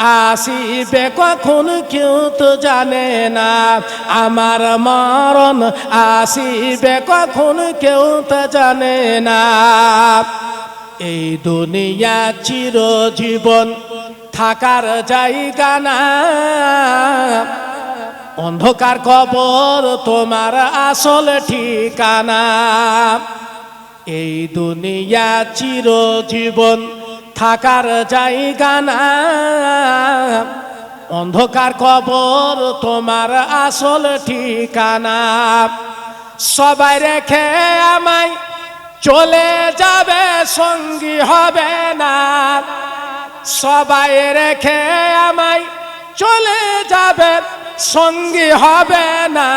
আসিবে কখন কেউ তো জানে না। আমার মরণ আসিবে কখন কেউ তো জানে না। এই দুনিয়া চিরজীবন থাকার জায়গা না। অন্ধকার কবর তোমার আসল ঠিকানা। এই দুনিয়া চিরজীবন থাকার জায়গা না। অন্ধকার কবর তোমার আসল ঠিকানা। সবাই রেখে আমায় চলে যাবে, সঙ্গী হবে না। সবাই রেখে আমায় চলে যাবে, সঙ্গী হবে না।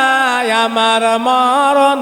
আমার মরণ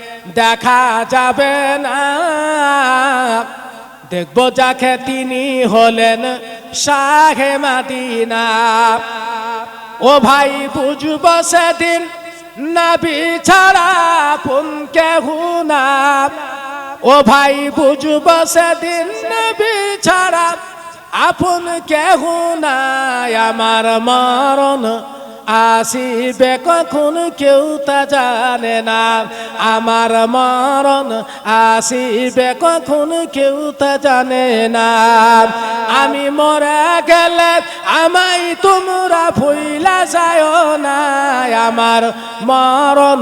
দেখা যাবে না। দেখব যাকে তিনি হলেন শাহে মাদিনা। ও ভাই, বুঝব সেদিন নাবি ছাড়া পুন কেহু না। ও ভাই, বুঝব সেদিন নবী ছাড়া আপন কেহু নাই। আমার মরণ আসিবে কখন কেউ তা জানে না। আমার মরণ আসিবে কখন কেউ তা জানে না। আমি মরা গেলে আমাই তোমরা ফুইলা যায় না। আমার মরণ